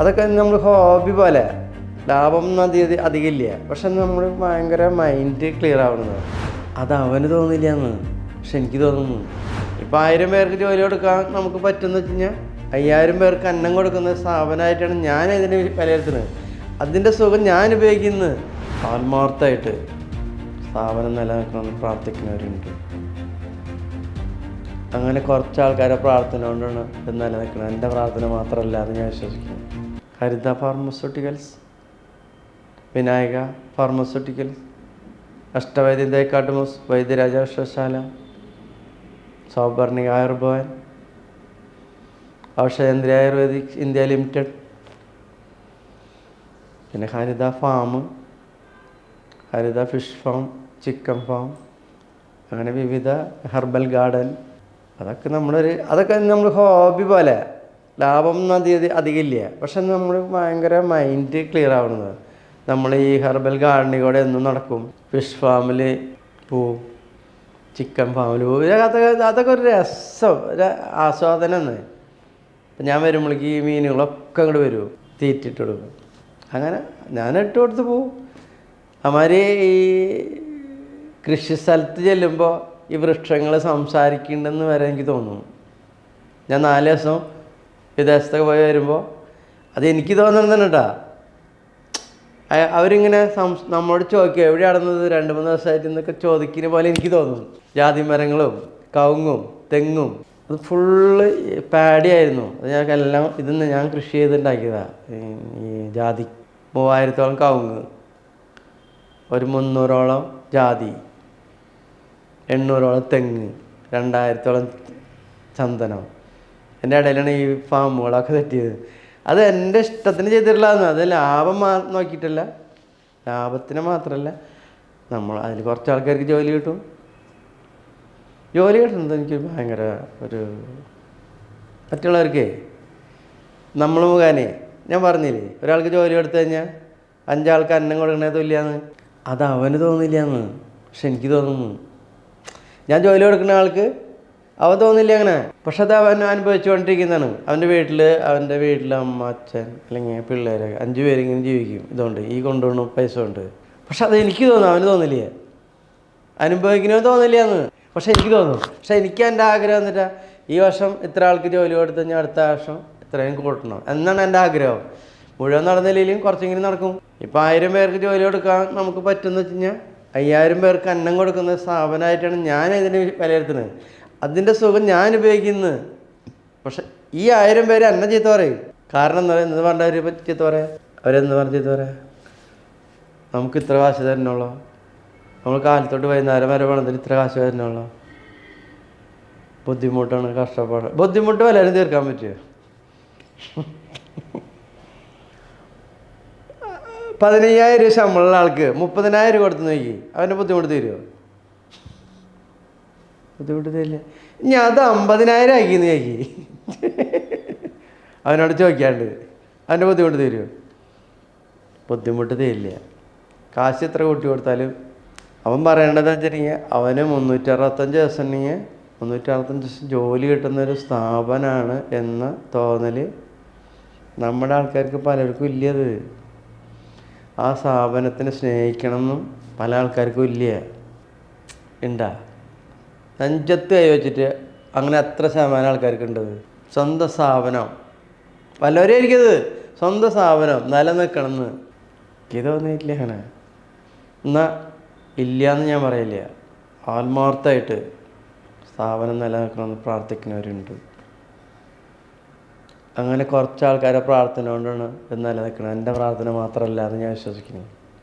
അതൊക്കെ നമ്മൾ ഹോബി പോലെ. ലാഭം ഒന്നും അധികം അധികം ഇല്ല പക്ഷെ നമ്മൾ ഭയങ്കര മൈൻഡ് ക്ലിയർ ആവുന്നത് അത് അവന് തോന്നില്ല എന്ന് പക്ഷെ എനിക്ക് തോന്നുന്നു. ഇപ്പം ആയിരം പേർക്ക് ജോലി കൊടുക്കാൻ നമുക്ക് പറ്റുമെന്ന് വെച്ച് കഴിഞ്ഞാൽ അയ്യായിരം പേർക്ക് അന്നം കൊടുക്കുന്ന സ്ഥാപനമായിട്ടാണ് ഞാൻ ഇതിനെ വിലയിരുത്തുന്നത്. അതിന്റെ സുഖം ഞാൻ ഉപയോഗിക്കുന്നത് ആത്മാർത്ഥമായിട്ട് സ്ഥാപനം നിലനിൽക്കണമെന്ന് പ്രാർത്ഥിക്കുന്നവരുണ്ട്. അങ്ങനെ കുറച്ച് ആൾക്കാരെ പ്രാർത്ഥന കൊണ്ടാണ് ഇത് നിലനിൽക്കുന്നത്. എന്റെ പ്രാർത്ഥന മാത്രമല്ല അത് ഞാൻ വിശ്വസിക്കുന്നു. Haritha pharmaceuticals Vinayaka pharmaceuticals Ashtavaidya Thekkattumas Vaidyaraja Vishwashala Souparnika Ayurbhavan Aushadhendra ayurvedic India limited പിന്നെ Haritha farm Haritha fish farm chicken farm അങ്ങനെ വിവിധ ഹെർബൽ ഗാർഡൻ. അതൊക്കെ നമ്മളൊരു അതൊക്കെ നമ്മൾ ഹോബി പോലെ. ലാഭം ഒന്നും അധികം അധികം ഇല്ല പക്ഷെ നമ്മൾ ഭയങ്കര മൈൻഡ് ക്ലിയർ ആവുന്നത് നമ്മൾ ഈ ഹെർബൽ ഗാർഡനിൽ കൂടെ എന്നും നടക്കും. ഫിഷ് ഫാമിൽ പോവും. ചിക്കൻ ഫാമിൽ പോവും. അതൊക്കെ അതൊക്കെ ഒരു രസം ഒരു ആസ്വാദനമാണ് ഇപ്പം ഞാൻ വരുമ്പോഴേക്ക് ഈ മീനുകളൊക്കെ അങ്ങോട്ട് വരും. തീറ്റിട്ട് കൊടുക്കും. അങ്ങനെ ഞാൻ ഇട്ട് കൊടുത്ത് പോവും. അമാര് ഈ കൃഷി സ്ഥലത്ത് ചെല്ലുമ്പോൾ ഈ വൃക്ഷങ്ങൾ സംസാരിക്കുന്നുണ്ടെന്ന് വരെ എനിക്ക് തോന്നുന്നു ഞാൻ നാല് ദിവസം വിദേശത്തൊക്കെ പോയി വരുമ്പോൾ അത് എനിക്ക് തന്നെ കേട്ടാ അവരിങ്ങനെ സംസ് നമ്മളോട് ചോദിക്കുക എവിടെ നടന്നത്? രണ്ട് മൂന്ന് ദിവസമായിട്ട് എന്നൊക്കെ ചോദിക്കുന്ന പോലെ എനിക്ക് തോന്നുന്നു ജാതി മരങ്ങളും കവുങ്ങും തെങ്ങും അത് ഫുള്ള് പാടിയായിരുന്നു. അത് ഞങ്ങൾക്ക് എല്ലാം ഇതിന്ന് ഞാൻ കൃഷി ചെയ്തുണ്ടാക്കിയതാണ് ഈ ജാതി മൂവായിരത്തോളം കവുങ്ങ് ഒരു മുന്നൂറോളം ജാതി എണ്ണൂറോളം തെങ്ങ് രണ്ടായിരത്തോളം ചന്ദനം എന്റെ ഇടയിലാണ് ഈ ഫാമുകളൊക്കെ തെറ്റിയത്. അത് എന്റെ ഇഷ്ടത്തിന് ചെയ്തിട്ടുള്ളതാണ്. അത് ലാഭം മാ നോക്കിയിട്ടല്ല. ലാഭത്തിന് മാത്രമല്ല നമ്മൾ അതിൽ കുറച്ച് ആൾക്കാർക്ക് ജോലി കിട്ടും. ജോലി കിട്ടുന്നത് എനിക്ക് ഭയങ്കര ഒരു മറ്റുള്ളവർക്കേ നമ്മൾ മുഖാനേ ഞാൻ പറഞ്ഞില്ലേ ഒരാൾക്ക് ജോലി എടുത്തു കഴിഞ്ഞാൽ അഞ്ചാൾക്ക് അന്നം കൊടുക്കണേ തുല്യാന്ന് അത് അവന് തോന്നില്ല എന്ന്. പക്ഷെ എനിക്ക് തോന്നുന്നു. ഞാൻ ജോലി കൊടുക്കുന്ന ആൾക്ക് അവൻ തോന്നില്ല അങ്ങനെ? പക്ഷെ അത് അവൻ അനുഭവിച്ചുകൊണ്ടിരിക്കുന്നതാണ്. അവന്റെ വീട്ടിൽ അവന്റെ വീട്ടിൽ അമ്മ അച്ഛൻ അല്ലെങ്കിൽ പിള്ളേരെ അഞ്ച് പേരെങ്കിലും ജീവിക്കും. ഇതുകൊണ്ട് ഈ കൊണ്ടുപോകണ പൈസ കൊണ്ട്. പക്ഷെ അത് എനിക്ക് തോന്നും അവന് തോന്നില്ല? അനുഭവിക്കണോ തോന്നില്ല എന്ന് പക്ഷെ എനിക്ക് തോന്നും. പക്ഷെ എനിക്ക് എന്റെ ആഗ്രഹം എന്നിട്ടാ ഈ വർഷം ഇത്ര ആൾക്ക് ജോലി കൊടുത്തു കഴിഞ്ഞാൽ അടുത്ത വർഷം ഇത്രയും കൂട്ടണം. എന്നാണ് എന്റെ ആഗ്രഹം. മുഴുവൻ നടന്നില്ലെങ്കിലും കുറച്ചെങ്കിലും നടക്കും. ഇപ്പം ആയിരം പേർക്ക് ജോലി കൊടുക്കാൻ നമുക്ക് പറ്റുമെന്ന് വെച്ച് കഴിഞ്ഞാൽ അയ്യായിരം പേർക്ക് അന്നം കൊടുക്കുന്ന സ്ഥാപനമായിട്ടാണ് ഞാൻ ഇതിനെ വിലയിരുത്തുന്നത്. അതിന്റെ സുഖം ഞാൻ ഉപയോഗിക്കുന്നത് പക്ഷെ ഈ ആയിരം പേര് എന്നെ ചീത്ത പറയും. കാരണം എന്താ പറയുക? പറഞ്ഞ പറഞ്ഞവർ ചീത്ത പറയാം. അവരെന്ന് പറഞ്ഞ് ചീത്ത പറയാം? നമുക്ക് ഇത്ര കാശ് തരണുള്ളൂ. നമ്മൾ കാലത്തോട്ട് വൈകുന്നേരം വരെ വേണതിന് ഇത്ര കാശ് തരണുള്ളൂ. ബുദ്ധിമുട്ടാണ് കഷ്ടപ്പാട്. ബുദ്ധിമുട്ട് വല്ലതും തീർക്കാൻ പറ്റുമോ പതിനയ്യായിരം ശമ്പളമുള്ള ആൾക്ക് മുപ്പതിനായിരം കൊടുത്ത് നോക്കി. അവന്റെ ബുദ്ധിമുട്ട് തീരുമോ ബുദ്ധിമുട്ട് തരില്ല ഇനി അത് അമ്പതിനായിരം ആക്കിയെന്ന് ആക്കി അവനോട് ചോദിക്കാണ്ട്. അവന്റെ ബുദ്ധിമുട്ട് തീരുമോ ബുദ്ധിമുട്ട് തരില്ല. കാശ് എത്ര കൂട്ടി കൊടുത്താലും അവൻ പറയേണ്ടത് വെച്ചിട്ടുണ്ടെങ്കിൽ അവന് മുന്നൂറ്ററുപത്തഞ്ച് ദിവസം ഉണ്ടെങ്കിൽ മുന്നൂറ്ററുപത്തഞ്ച് ദിവസം ജോലി കിട്ടുന്ന ഒരു സ്ഥാപനമാണ് എന്ന തോന്നൽ നമ്മുടെ ആൾക്കാർക്ക് പലർക്കും ഇല്ലത് ആ സ്ഥാപനത്തിനെ സ്നേഹിക്കണമെന്നും പല ആൾക്കാർക്കും ഇല്ല ഉണ്ടാ നെഞ്ചത്ത് കൈ വെച്ചിട്ട് അങ്ങനെ എത്ര ശതമാനം ആൾക്കാർക്ക് ഉണ്ടത് സ്വന്തം സ്ഥാപനം. വല്ലവരെ ഇരിക്കുന്നത് സ്വന്തം സ്ഥാപനം നിലനിൽക്കണമെന്ന്. എനിക്ക് തോന്നിയില്ല അങ്ങനെ. ഇല്ല എന്ന് ഞാൻ പറയില്ല. ആത്മാർത്ഥമായിട്ട് സ്ഥാപനം നിലനിൽക്കണമെന്ന് പ്രാർത്ഥിക്കുന്നവരുണ്ട്. അങ്ങനെ കുറച്ച് ആൾക്കാരെ പ്രാർത്ഥന കൊണ്ടാണ് ഇത് നിലനിൽക്കുന്നത്. എന്റെ പ്രാർത്ഥന മാത്രമല്ല എന്ന് ഞാൻ വിശ്വസിക്കുന്നു.